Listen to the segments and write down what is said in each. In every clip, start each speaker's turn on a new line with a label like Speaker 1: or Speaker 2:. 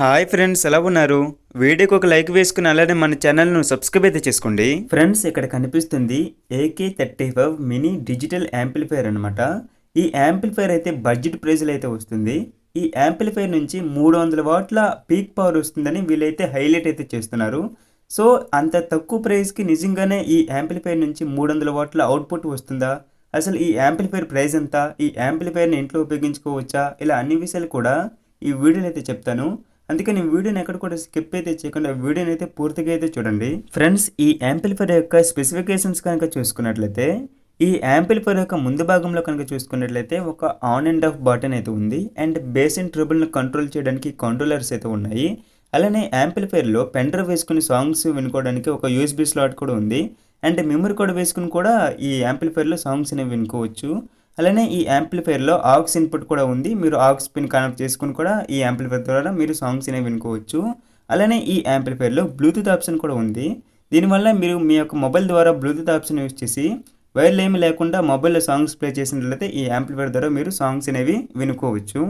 Speaker 1: Hi friends ఎలా ఉన్నారు? వీడియోకి ఒక లైక్ వేసుకుని అలానే మన ఛానల్ను సబ్స్క్రైబ్ అయితే చేసుకోండి. ఫ్రెండ్స్ ఇక్కడ కనిపిస్తుంది AK thirty five mini digital amplifier అనమాట ఈ యాంప్లిఫైర్ అయితే బడ్జెట్ ప్రైజ్లో అయితే వస్తుంది. ఈ యాంప్లిఫైర్ నుంచి మూడు వందల వాట్ల పీక్ పవర్ వస్తుందని వీళ్ళైతే హైలైట్ అయితే చేస్తున్నారు. సో అంత తక్కువ ప్రైస్కి నిజంగానే ఈ యాంప్లిఫైర్ నుంచి మూడు వందల వాట్ల అవుట్పుట్ వస్తుందా? అసలు ఈ యాంప్లిఫైర్ ప్రైస్ ఎంత? ఈ యాంప్లిఫైర్ని ఇంట్లో ఉపయోగించుకోవచ్చా? ఇలా అన్ని విషయాలు కూడా ఈ వీడియోలో అయితే చెప్తాను. అందుకని నేను వీడియోని ఎక్కడ కూడా స్కిప్ అయితే చేయకుండా వీడియోని అయితే పూర్తిగా అయితే చూడండి. ఫ్రెండ్స్ ఈ యాంప్లిఫైర్ యొక్క స్పెసిఫికేషన్స్ కనుక చూసుకున్నట్లయితే ఈ యాంప్లిఫైర్ యొక్క ముందు భాగంలో కనుక చూసుకున్నట్లయితే ఒక ఆన్ అండ్ ఆఫ్ బటన్ అయితే ఉంది. అండ్ బేసిన్ అండ్ కంట్రోల్ చేయడానికి కంట్రోలర్స్ అయితే ఉన్నాయి. అలానే యాంప్లిఫైర్లో పెన్ వేసుకుని సాంగ్స్ వినుకోవడానికి ఒక యూఎస్బీ స్లాట్ కూడా ఉంది. అండ్ మెమరీ కూడా వేసుకుని కూడా ఈ యాంప్లిఫైర్లో సాంగ్స్ అనేవి వినుకోవచ్చు. అలానే ఈ యాంప్లిఫైర్లో ఆక్స్ ఇన్పుట్ కూడా ఉంది. మీరు ఆక్స్ పిన్ కనెక్ట్ చేసుకుని కూడా ఈ యాంప్లిఫైర్ ద్వారా మీరు సాంగ్స్ అనేవి వినుకోవచ్చు. అలానే ఈ యాంప్లిఫైర్లో బ్లూటూత్ ఆప్షన్ కూడా ఉంది. దీనివల్ల మీరు మీ యొక్క మొబైల్ ద్వారా బ్లూటూత్ ఆప్షన్ యూస్ చేసి వైర్లు ఏమి లేకుండా మొబైల్లో సాంగ్స్ ప్లే చేసినట్లయితే ఈ యాంప్లిఫైర్ ద్వారా మీరు సాంగ్స్ అనేవి వినుకోవచ్చు.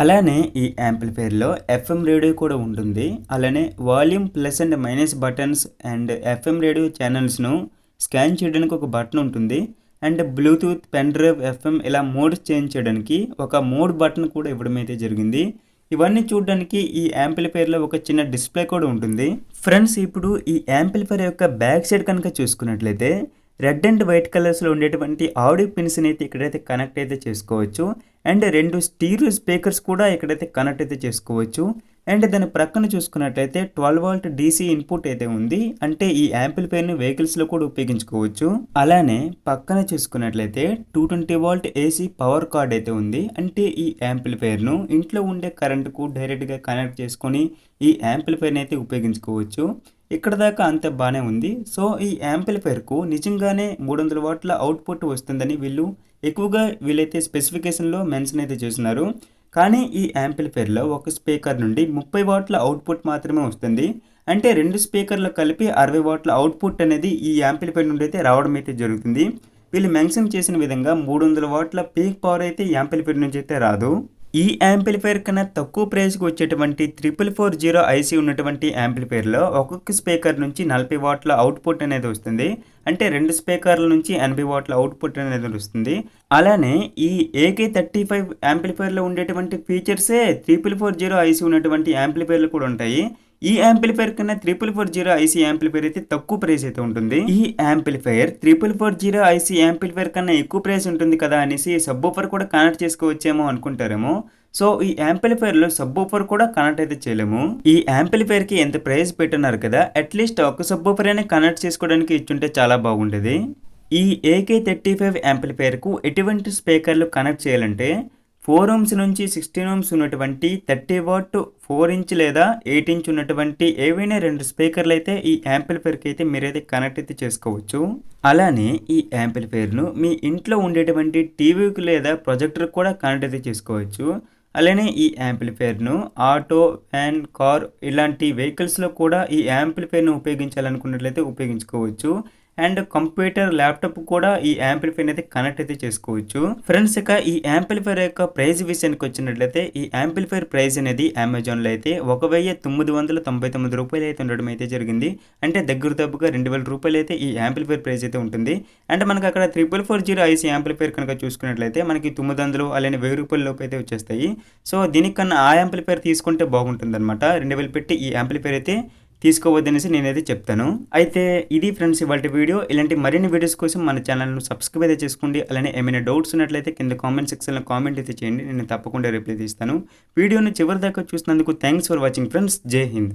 Speaker 1: అలానే ఈ యాంప్లిఫైర్లో ఎఫ్ఎం రేడియో కూడా ఉంటుంది. అలానే volume plus and minus buttons and FM radio ఛానల్స్ను scan చేయడానికి ఒక బటన్ ఉంటుంది. And Bluetooth pen drive FM ఇలా మోడ్ చేంజ్ చేయడానికి ఒక మోడ్ బటన్ కూడా ఇవ్వడం అయితే జరిగింది. ఇవన్నీ చూడడానికి ఈ యాంప్లిఫైర్లో ఒక చిన్న డిస్ప్లే కూడా ఉంటుంది. ఫ్రెండ్స్ ఇప్పుడు ఈ యాంప్లిఫైర్ యొక్క బ్యాక్ సైడ్ కనుక చూసుకున్నట్లయితే రెడ్ అండ్ వైట్ కలర్స్లో ఉండేటువంటి ఆడియో పిన్స్ని అయితే ఇక్కడైతే కనెక్ట్ అయితే చేసుకోవచ్చు. అండ్ రెండు స్టీరియో స్పీకర్స్ కూడా ఇక్కడైతే కనెక్ట్ అయితే చేసుకోవచ్చు. అండ్ దాని ప్రక్కన చూసుకున్నట్లయితే ట్వెల్వ్ వాల్ట్ డీసీ ఇన్పుట్ అయితే ఉంది అంటే ఈ యాంప్లిఫైర్ని వెహికల్స్లో కూడా ఉపయోగించుకోవచ్చు. అలానే పక్కన చూసుకున్నట్లయితే two twenty volt AC power cord అయితే ఉంది అంటే ఈ యాంప్లిఫైర్ను ఇంట్లో ఉండే కరెంటుకు డైరెక్ట్గా కనెక్ట్ చేసుకొని ఈ యాంప్లిఫైర్ని అయితే ఉపయోగించుకోవచ్చు. ఇక్కడ దాకా అంత బాగానే ఉంది. సో ఈ యాంప్లిఫైర్కు నిజంగానే మూడు వందల వాట్ల అవుట్పుట్ వస్తుందని వీళ్ళు ఎక్కువగా వీళ్ళైతే స్పెసిఫికేషన్లో మెన్షన్ అయితే చేస్తున్నారు. కానీ ఈ యాంప్లిఫైర్లో ఒక స్పీకర్ నుండి ముప్పై వాట్ల అవుట్పుట్ మాత్రమే వస్తుంది. అంటే రెండు స్పీకర్లు కలిపి అరవై వాట్ల అవుట్పుట్ అనేది ఈ యాంప్లిఫైర్ నుండి అయితే రావడం అయితే జరుగుతుంది. వీళ్ళు మెన్షన్ చేసిన విధంగా మూడు వందల వాట్ల పీక్ పవర్ అయితే యాంప్లిఫైర్ నుంచి అయితే రాదు. ఈ యాంప్లిఫైర్ కన్నా తక్కువ ప్రైస్కి వచ్చేటువంటి త్రిపుల్ ఫోర్ జీరో ఐసీ ఉన్నటువంటి యాంప్లిఫైర్లో ఒక్కొక్క స్పీకర్ నుంచి నలభై వాట్ల అవుట్పుట్ అనేది వస్తుంది. అంటే రెండు స్పీకర్ల నుంచి ఎనభై వాట్ల అవుట్పుట్ అనేది వస్తుంది. అలానే ఈ ఏకే థర్టీ ఫైవ్ యాంప్లిఫైర్లో ఉండేటువంటి ఫీచర్సే త్రిపుల్ ఫోర్ జీరో ఐసీ ఉన్నటువంటి యాంప్లిఫైర్లు కూడా ఉంటాయి. ఈ యాంప్లిఫైర్ కన్నా triple four zero IC amplifier అయితే తక్కువ ప్రైస్ అయితే ఉంటుంది. ఈ amplifier triple four zero IC amplifier కన్నా ఎక్కువ ప్రైస్ ఉంటుంది కదా అనేసి సబ్ ఓఫర్ కూడా కనెక్ట్ చేసుకోవచ్చేమో అనుకుంటారేమో. సో ఈ యాంప్లిఫైర్లో సబ్ ఓఫర్ కూడా కనెక్ట్ అయితే చేయలేము. ఈ యాంప్లిఫైర్కి ఎంత ప్రైస్ పెట్టున్నారు కదా అట్లీస్ట్ ఒక సబ్ ఆఫర్ అయినా కనెక్ట్ చేసుకోవడానికి ఇచ్చుంటే చాలా బాగుండేది. ఈ ఏకే థర్టీ ఫైవ్ యాంప్లిఫైర్కు ఎటువంటి స్పీకర్లు కనెక్ట్ చేయాలంటే ఫోర్ ఓమ్స్ నుంచి సిక్స్టీన్ ఓమ్స్ ఉన్నటువంటి థర్టీ వాట్ ఫోర్ ఇంచ్ లేదా ఎయిట్ ఇంచ్ ఉన్నటువంటి ఏవైనా రెండు స్పీకర్లు అయితే ఈ యాంప్లిఫైర్కి అయితే మీరైతే కనెక్ట్ అయితే చేసుకోవచ్చు. అలానే ఈ యాంప్లిఫైర్ను మీ ఇంట్లో ఉండేటువంటి టీవీకి లేదా ప్రొజెక్టర్ కూడా కనెక్ట్ అయితే చేసుకోవచ్చు. అలానే ఈ యాంప్లిఫైర్ను ఆటో వ్యాన్ కార్ ఇలాంటి వెహికల్స్లో కూడా ఈ యాంప్లిఫైర్ను ఉపయోగించాలనుకున్నట్లయితే ఉపయోగించుకోవచ్చు. అండ్ కంప్యూటర్ ల్యాప్టాప్ కూడా ఈ యాంప్లిఫైర్ అయితే కనెక్ట్ అయితే చేసుకోవచ్చు. ఫ్రెండ్స్ ఇక ఈ యాంప్లిఫైర్ యొక్క ప్రైస్ విషయానికి వచ్చినట్లయితే ఈ యాంప్లిఫైర్ ప్రైస్ అనేది అమెజాన్లో అయితే ఒక వెయ్యి తొమ్మిది వందల తొంభై తొమ్మిది రూపాయలు అయితే ఉండడం అయితే జరిగింది. అంటే దగ్గర తప్పుగా రెండు వేల రూపాయలు అయితే ఈ యాంప్లిఫైర్ ప్రైస్ అయితే ఉంటుంది. అండ్ మనకి అక్కడ triple four zero IC amplifier కనుక చూసుకున్నట్లయితే మనకి తొమ్మిది వందలు అలానే వెయ్యి రూపాయల లోపు అయితే వచ్చేస్తాయి. సో దీనికన్నా ఆ యాంప్లిఫైర్ తీసుకుంటే బాగుంటుంది అనమాట రెండు వేలు పెట్టి ఈ యాంప్లిఫైర్ అయితే తీసుకోవద్దనేసి నేనైతే చెప్తాను. అయితే ఇది ఫ్రెండ్స్ ఇవాళ వీడియో. ఇలాంటి మరిన్ని వీడియోస్ కోసం మన ఛానల్ను సబ్స్క్రైబ్ అయితే చేసుకోండి. అలానే ఏమైనా డౌట్స్ ఉన్నట్లయితే కింద కామెంట్ సెక్షన్లో కామెంట్ అయితే చేయండి. నేను తప్పకుండా రిప్లై తీస్తాను. వీడియోని చివరి దాకా చూసినందుకు థ్యాంక్స్ ఫర్ వాచింగ్ ఫ్రెండ్స్. జై హింద్.